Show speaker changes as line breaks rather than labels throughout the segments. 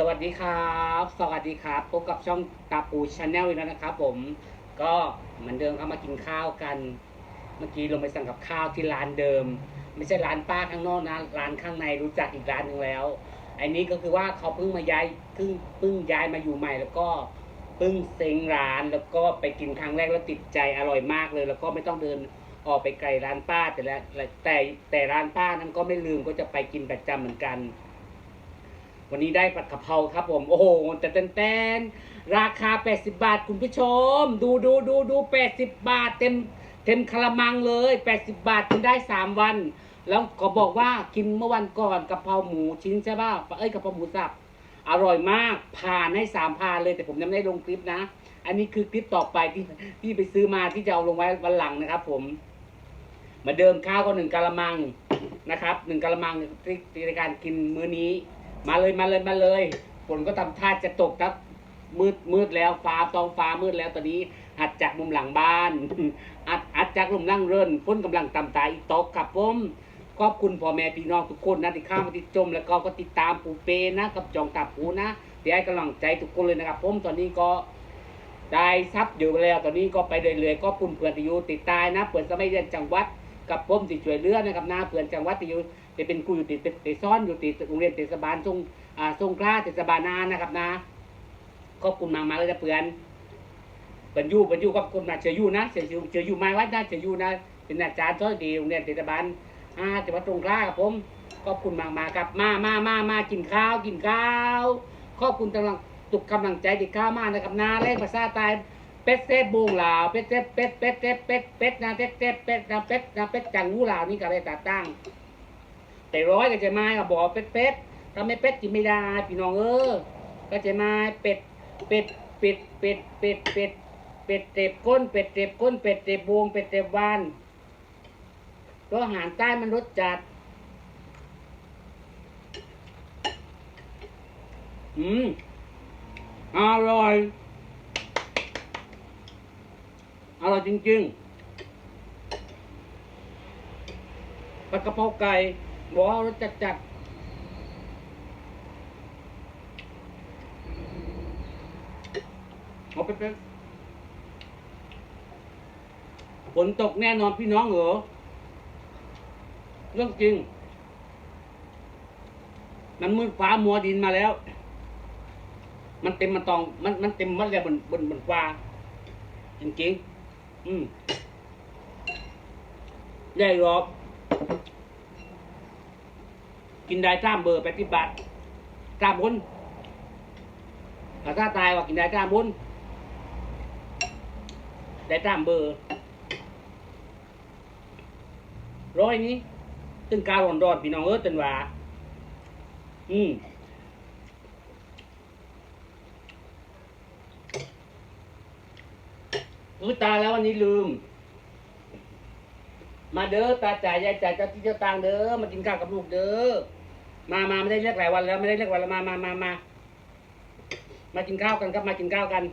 สวัสดีครับ สวัสดีครับ พบกับช่องตาปูชาแนลอีกแล้วนะครับผม ก็เหมือนเดิมครับมากินข้าวกัน เมื่อกี้ลงไปสั่งกับข้าวที่ร้านเดิม ไม่ใช่ร้านป้าข้างนอกนะ ร้านข้างในรู้จักอีกร้านหนึ่งแล้ว อันนี้ก็คือว่าเขาเพิ่งมาย้ายเพิ่งเพิ่งย้ายมาอยู่ใหม่ แล้วก็เพิ่งเซ็งร้านแล้วก็ไปกินครั้งแรกแล้วติดใจอร่อยมากเลย แล้วก็ไม่ต้องเดินออกไปไกลร้านป้าแต่ละแต่แต่ร้านป้านั้นก็ไม่ลืมก็จะไปกินประจำเหมือนกัน วันนี้ได้ผัดกะเพราครับผม โอ้โหแต่เต้นเต้นราคา 80 บาทคุณผู้ชม ดูดูดูดู80 บาทเต็มเต็มคารามังเลย 80 บาทกินได้ 3 วัน แล้วก็บอกว่ากินเมื่อวันก่อนกะเพราหมูชิ้นใช่ป่ะเอ้ยกะเพราหมูสับอร่อยมากผ่านให้สามผ่านเลยแต่ผมยังไม่ได้ลงคลิปนะ อันนี้คือคลิปต่อไปที่ที่ไปซื้อมาที่จะเอาลงไว้วันหลังนะครับ ผมมาเดิมข้าวก็หนึ่งกะละมังนะครับหนึ่งกะละมังตีในการกินมื้อนี้ มาเลยมาเลยมาเลยฝนก็ทำท่าจะตกครับ มืดมืดแล้วฟ้าท้องฟ้ามืดแล้วตอนนี้อัดจากมุมหลังบ้าน อัดอัดจากมุมล่างเรินฝนกำลังตำตาอีกตกครับผมขอบคุณพ่อแม่พี่น้องทุกคนนะที่เข้ามาติดชมแล้วก็ก็ติดตามปูเปนะกับจองตับปูนะที่ให้กำลังใจทุกคนเลยนะครับผมตอนนี้ก็ได้ทรัพย์อยู่แล้ว ตอนนี้ก็ไปเรื่อยๆก็ปุ่มเพื่อนที่อยู่ติดตายนะเพื่อนสมัยเรียนจังหวัดกับผมที่ช่วยเลือนะครับหนะเพื่อนจังหวัดที่อยู่ จะเป็นครูอยู่ติดติดซ้อนอยู่ติดโรงเรียนเทศบาลทรงอ่าทรงกล้าเทศบาลนานะครับนะขอบคุณมากมาเลยนะเพื่อนเพื่อนยู่เพื่อนยูขอบคุณมาเฉยอยู่นะเฉยอยู่เฉยอยู่ไม้วัดนะเฉยอยู่นะเป็นอาจารย์ซ้อยดีโรงเรียนเทศบาลอ่าจังหวัดตรงกล้าครับผมขอบคุณมากมาครับมามามามากินข้าวกินข้าวขอบคุณกำลังตุกกำลังใจที่เข้ามานะครับนาเล่นภาษาใต้เป็ดเซฟบูงลาวเป็ดเซฟเป็ดเป็ดเป็ดเป็ดเป็ดนะเป็ดเป็ดเป็ดนะเป็ดนะเป็ดจังหูลาวนี่ก็เลยตาตั้ง ร้อยก็จะมาก็บอกเป็ดเป็ดถ้าไม่เป็ดกินไม่ได้พี่น้องเออก็จะมาเป็ดเป็ดเป็ดเป็ดเป็ดเป็ดเป็ดเต็บก้นเป็ดเต็บก้นเป็ดเต็บวงเป็ดเต็บวานเพราะอาหารใต้มันรสจัด อืมอร่อยอร่อยจริงๆผัดกะเพราไก่บอก ว่ารสจัดจัดเอาไปเป็นฝนตกแน่นอนพี่น้องเหรอ เรื่องจริง มันมืดฟ้ามัวดินมาแล้ว มันเต็มมันตอง มันมันเต็มมันเลยบนบนบนฟ้าจริงๆอืมได้หรอก กินได้ตามเบอร์ไปฏิบัติตามบนถ้าถ้าตายว่ากินได้ตามบนได้ตามเบอร์ร้อยนี้ตึงกาวร้อนๆพี่น้องเออตึนว่า อืมอุ้ยตาแล้ววันนี้ลืม มาเด้อตาจ่ายยายจ่ายเจ้าที่เจ้าตังเด้อมากินข้าวกับลูกเด้อ มามาไม่ได้เรียกหลายวันแล้วไม่ได้เรียกวันแล้วมามามามามากินข้าวกันครับมากินข้าวกัน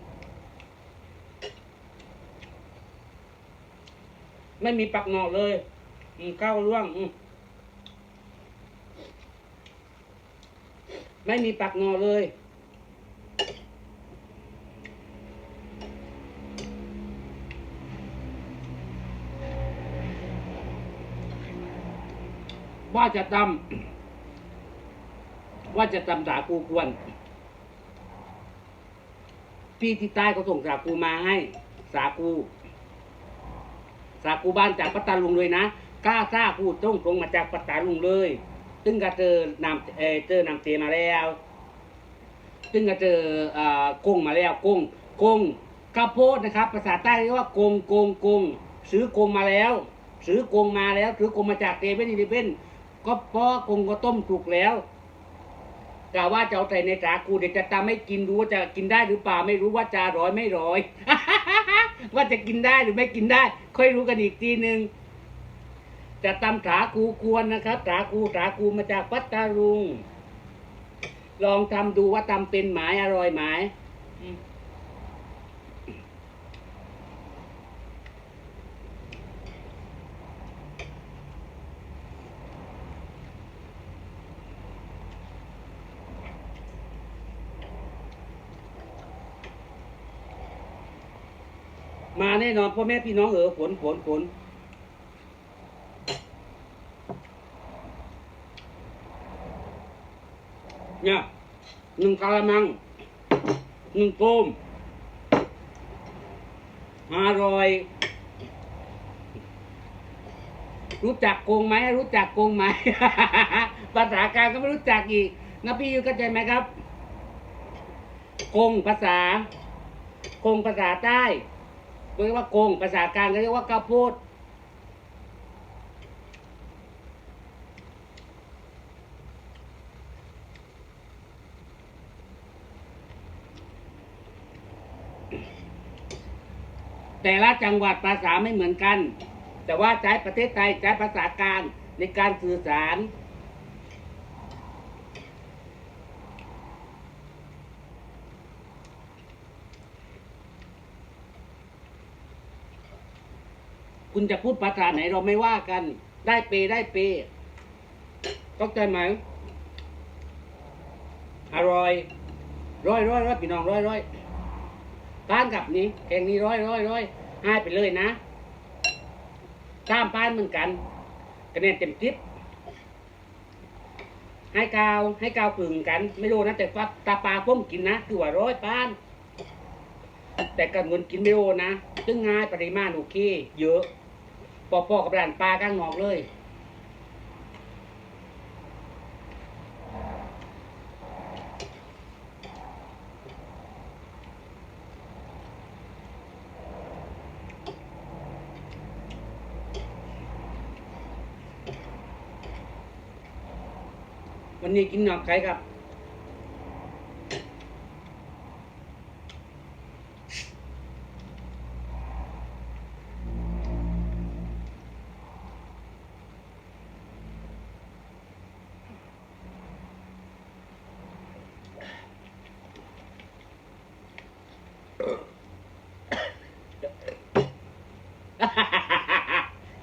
ไม่มีปักหนอกเลยข้าวร่วงไม่มีปักงอเลย ว่าจะตำ ว่าจะตำสาคูกวนพี่ที่ใต้เขาส่งสาคูมาให้ สาคูสาคูบ้านจากปัตตาลุงเลยนะกล้าซาพูดตรงตรงมาจากปัตตาลุงเลย ซึ่งก็เจอนำเอเจอนำเตมาแล้ว ซึ่งก็เจออ่อกุ้งมาแล้วกงกงข้าวโพดนะครับ ภาษาใต้เรียกว่ากงกงกงซื้อกงมาแล้ว ซื้อกงมาแล้วซื้อกงมาจากเตเว่นอีเลเว่นก็พราะกงก็ต้มสุกแล้ว กะว่าจะเอาใส่ในสาคูเดี๋ยวจะตามไม่กินรู้ว่าจะกินได้หรือเปล่าไม่รู้ว่าจะร้อยไม่ร้อย ว่าจะกินได้หรือไม่กินได้ ค่อยรู้กันอีกทีหนึ่งจะตำสาคูควรนะครับสาคูสาคูมาจากพัตตารุงลองทำดูว่าทำเป็นหมายอร่อยไหม มาแน่นอนพ่อแม่พี่น้องเออฝนฝนฝนเนี่ยหนึ่งกะละมังหนึ่งโกมอร่อยรู้จักโกงไหมรู้จักโกงไหม ภาษากลางก็ไม่รู้จักอีกนะพี่ยูเข้าใจไหมครับ โกงภาษา โกงภาษาใต้ เรียกว่าโกงภาษากลางก็เรียกว่าข้าวโพดแต่ละจังหวัดภาษาไม่เหมือนกัน แต่ว่าใช้ประเทศไทยใช้ภาษากลางในการสื่อสาร คุณจะพูดภาษาไหนเราไม่ว่ากัน ได้เปได้เปเข้าใจไหมอร่อย ร้อยร้อยร้อยพี่น้องร้อยร้อยป้านกับนี้แกงนี้ร้อยร้อยร้อยให้ไปเลยนะตามป้านเหมือนกันคะแนนเต็มทิปให้กาวให้กาวกึ่งกัน ไม่รู้นะแต่ฟักตาปลาพุ่มกินนะคือว่าร้อยป้าน แต่กับเงินกินไม่โอนะซึ่งง่ายปริมาณโอเคเยอะ พอๆกับร้านปลาข้างนอกเลยวันนี้กินหนอกไก่ครับ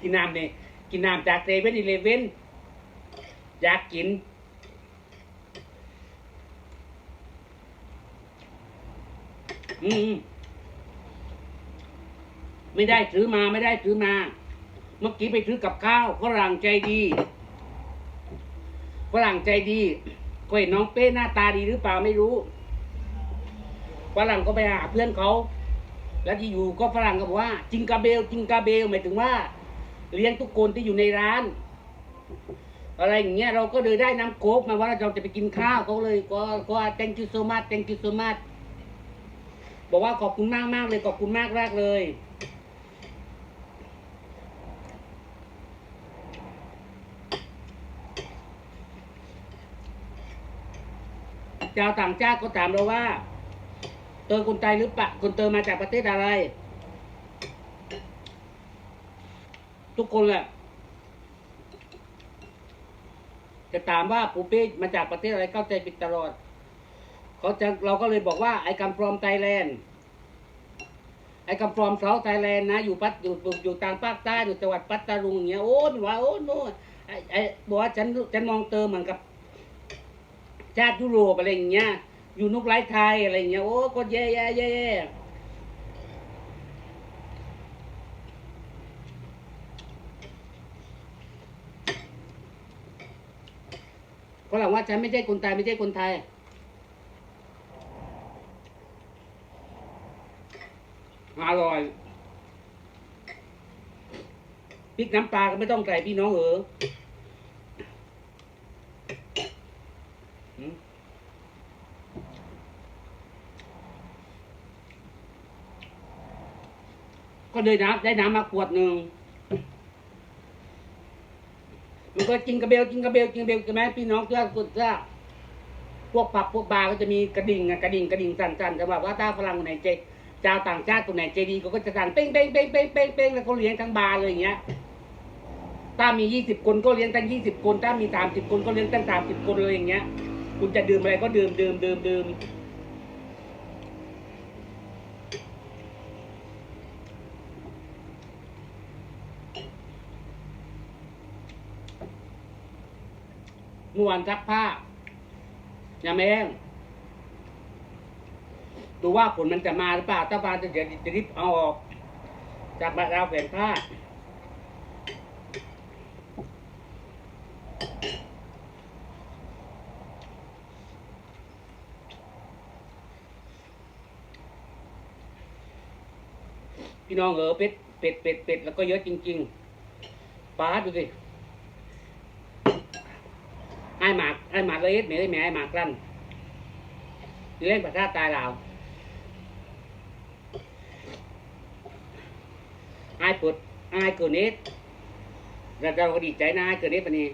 กิ นน้ำเนี่ยกินน้ำจากเซเว่นอีเลเว่นอยากกิน อืม ไม่ได้ซื้อมาไม่ได้ซื้อมา เมื่อกี้ไปซื้อกับข้าวฝรั่งใจดีฝรั่งใจดีก็เห็นน้องเป้หน้าตาดีหรือเปล่าไม่รู้ฝรั่งก็ไปหาเพื่อนเขา แล้วที่อยู่ก็ฝรั่งก็บอกว่า จิงกาเบลจิงกาเบลหมายถึงว่า เลี้ยงทุกคนที่อยู่ในร้าน อะไรอย่างเงี้ยเราก็เลยได้น้ำโค้กมาว่าเราจะไปกินข้าวเขาเลยก็ก็ thank you so much thank you so much บอกว่าขอบคุณมากมากเลยขอบคุณมากแรกเลยชาวต่างชาติก็ถามเราว่าเตอคนไทยหรือปะคนเตอมาจากประเทศอะไร ทุกคนแหละ จะถามว่าปูเป้มาจากประเทศอะไรเข้าใจผิดตลอดเขาจะเราก็เลยบอกว่าไอ้คำฟรอมไทยแลนด์ไอ้คำฟรอมเซาไทยแลนด์นะ อยู่ปัตอยู่อยู่อยู่ทางภาคใต้อยู่จังหวัดปัตตานีอย่างเงี้ยโอ้ยว่าโอ้โน่ไอ้ไอ้บอกว่าฉันฉันมองเตอเหมือนกับ ชาติยุโรปอะไรอย่างเงี้ยอยู่นุกไร้ไทยอะไรอย่างเงี้ยโอ้ก็แย่แย่แย่แย่ ลังว่าฉันไม่ใช่คนไทยไม่ใช่คนไทย อร่อยพริกน้ำปลาก็ไม่ต้องใส่พี่น้องเออก็เลยน้ำได้น้ำมาขวดหนึ่ง มันก็จิงกระเบลจิงกระเบลจิงกระเบลใช่ไหมพี่น้องเพื่อนสุดเจ้าพวกผับพวกบาร์ก็จะมีกระดิ่งอะกระดิ่งกระดิ่งสั่นๆแต่ว่าว่าถ้าฝรั่งคนไหนใจเจ้าต่างชาติคนไหนใจดีเขาก็จะสั่นเป้งเป้งเป้งเป้งเป้งเป้งแล้วก็เลี้ยงทั้งบาร์เลยอย่างเงี้ยถ้ามียี่สิบคนก็เลี้ยงตั้งยี่สิบคน ถ้ามีสามสิบคนก็เลี้ยงตั้งสามสิบคนเลยอย่างเงี้ย คุณจะดื่มอะไรก็ดื่มดื่มดื่มดื่ม มื่อวานซักผ้าอย่าแม่งดูว่าฝนมันจะมาหรือเปล่าถ้ามาจะเดี๋ยวจะรีบเอาออก จากบ้านเราแขวนผ้าพี่น้องเออเป็ดเป็ดเป็ดเป็ดแล้วก็เยอะจริง ๆป้าดูสิ ไอ้หมากไอ้หมากเลยเอ็ดเม่ได้แม่ไอ้หมากลั่นเล่นประท่าตายลาวไอ้ปุดไอ้เกิดเน็ตแล้วเราก็ดีใจนะไอ้เกิดเน็ตปนี้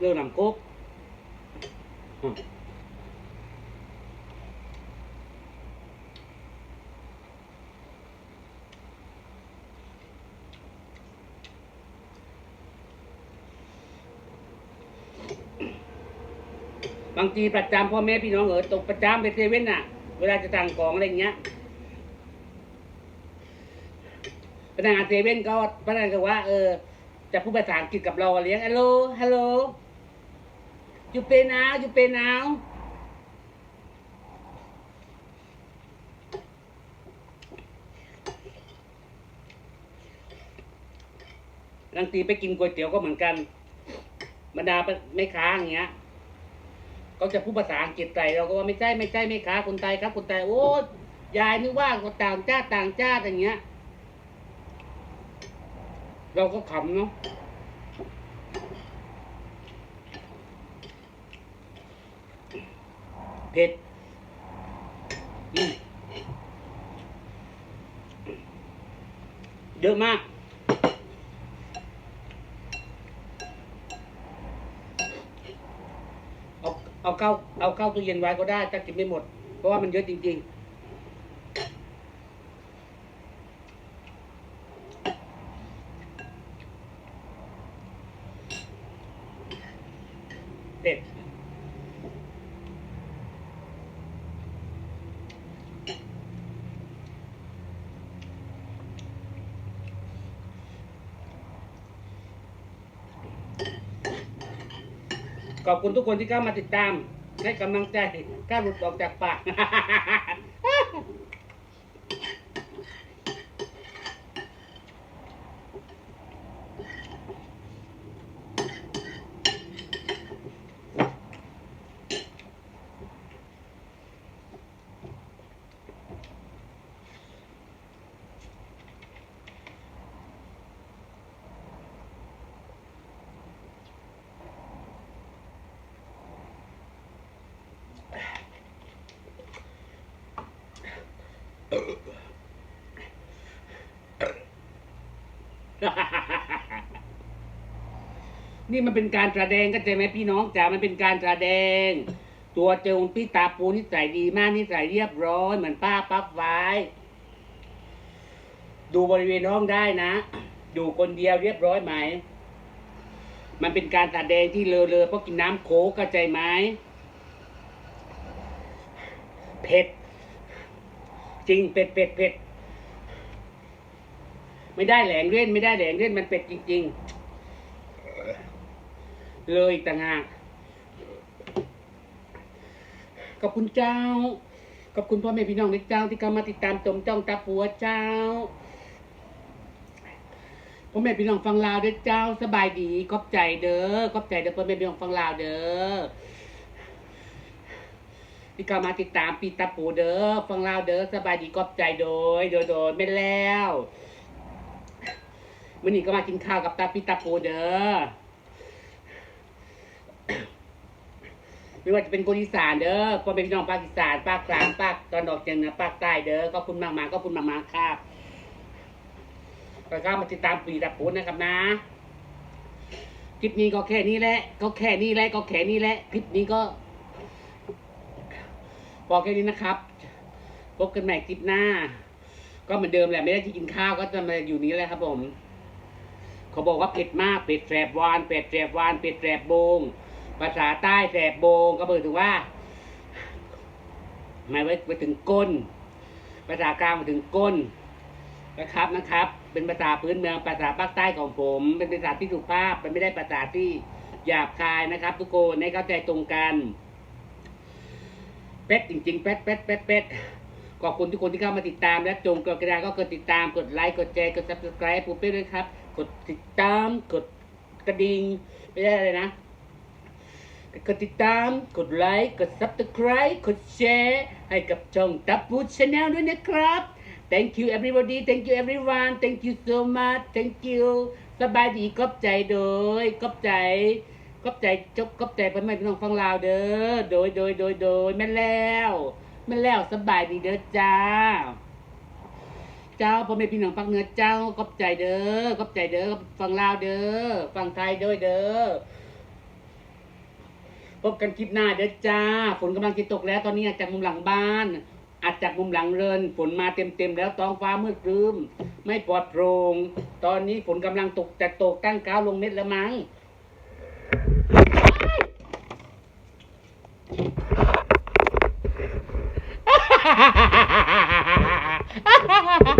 เรื่องนำโคกบางทีประจำพ่อแม่พี่น้องเออตกประจำไปเซเว่นน่ะ เวลาจะสั่งของอะไรเงี้ยพนักงานเซเว่นก็พนักงานก็ว่าเออจะพูดภาษาอังกฤษกับเราเลี้ยงฮัลโหลฮัลโหล ยูเป็นนาวยูเป็นนาวบางทีไปกินก๋วยเตี๋ยวก็เหมือนกันบรรดาแม่ค้าอย่างเงี้ยก็จะพูดภาษาอังกฤษใส่เราก็ว่าไม่ใช่ไม่ใช่แม่ค้าคนไทยครับคนไทยโอ้ยายนึกว่าคนต่างชาติต่างชาติอย่างเงี้ย เราก็ขำเนาะ เผ็ดเยอะมาก เอาเอาเข้าเอาเข้าตู้เย็นไว้ก็ได้ถ้ากินไม่หมด เพราะว่ามันเยอะจริง ๆ ขอบคุณทุกคนที่เข้ามาติดตามให้กำลังใจกล้าหลุดออกจากปาก นี่มันเป็นการแสดงก็ใจไหมพี่น้องจ๋า มันเป็นการแสดง ตัวเจงพี่ตาปูนิสัยดีมากนิสัยเรียบร้อยเหมือนป้าปั๊บไว้ ดูบริเวณห้องได้นะ อยู่คนเดียวเรียบร้อยไหม มันเป็นการแสดงที่เลอเลอเพราะกินน้ำโค้กเข้าใจไหมเผ็ด จริงเผ็ดเผ็ดเผ็ด ไม่ได้แหลงเล่นไม่ได้แหลงเล่นมันเป็ดจริง ๆ เลยอีกต่างหากขอบคุณเจ้าขอบคุณพ่อแม่พี่น้องในเจ้าที่เข้ามาติดตามชมจ้องตาปัวเจ้าพ่อแม่พี่น้องฟังลาวเด้อเจ้าสบายดีขอบใจเด้อขอบใจเด้อพ่อแม่พี่น้องฟังลาวเด้อที่เข้ามาติดตามปีตาปูเด้อฟังลาวเด้อสบายดีขอบใจโดย โดยโดยไม่แล้ว วันนี้ก็มากินข้าวกับตาปีตาปูเด้อไม่ว่าจะเป็นคนอีสานเด้อพ่อแม่พี่น้องภาคอีสานภาคกลางภาคตอนออกเฉียงเหนือภาคใต้เด้อขอบคุณมากๆขอบคุณมากๆครับแล้วก็มาติดตามปีตาปูนะครับนะคลิปนี้ก็แค่นี้แหละก็แค่นี้แหละก็แค่นี้แหละคลิปนี้ก็พอแค่นี้นะครับ พบกันใหม่คลิปหน้า ก็เหมือนเดิมแหละไม่ได้ที่กินข้าวก็จะมาอยู่นี้แหละครับผม เขาบอกว่าเผ็ดมาก เป็ดแสบวาน เป็ดแสบวาน เป็ดแสบโบง ภาษาใต้แสบโบง ก็หมายถึงว่าหมายไว้ไปถึงก้น ภาษากลางไปถึงก้นนะครับนะครับ เป็นภาษาพื้นเมือง ภาษาภาคใต้ของผม เป็นภาษาที่สุภาพเป็นไม่ได้ภาษาที่หยาบคายนะครับ ทุกคนให้เข้าใจตรงกัน เป็ดจริงๆ เป็ดเป็ดเป็ดเป็ดขอบคุณทุกคนที่เข้ามาติดตามและจงกดกระดาษก็กดติดตามกดไลค์กดแชร์กด subscribe ปุ๊บไปด้วยครับ ดติดตาม กดกระดิ่งไม่ได้เลยนะ กดติดตาม กดไลค์ กด subscribe กดแชร์ให้กับช่องตับปูชาแนลด้วยนะครับ thank you everybody thank you everyone thank you so much thank you สบายดีกอบใจโดยกอบใจกอบใจจบกอบใจพ่อแม่พี่น้องฟังลาวเด้อ โดยโดยโดยโดยแม่แล้วแม่แล้วสบายดีเด้อจ้า เจ้าพ่อแม่พี่น้องฟังเหนือเจ้ากอบใจเด้อกอบใจเด้อฟังลาวเด้อฟังไทยด้วยเด้อพบกันคลิปหน้าเด้อจ้า ฝนกำลังจะตกแล้วตอนนี้อาจากมุมหลังบ้าน อาจจากมุมหลังเรินฝนมาเต็มๆแล้วท้องฟ้ามืดครึ้มไม่ปลอดโปร่งตอนนี้ฝนกำลังตกจะตกตั้งก้าวลงเม็ดแล้วมั้งฮ่าฮ่าฮ่าฮ่าฮ่า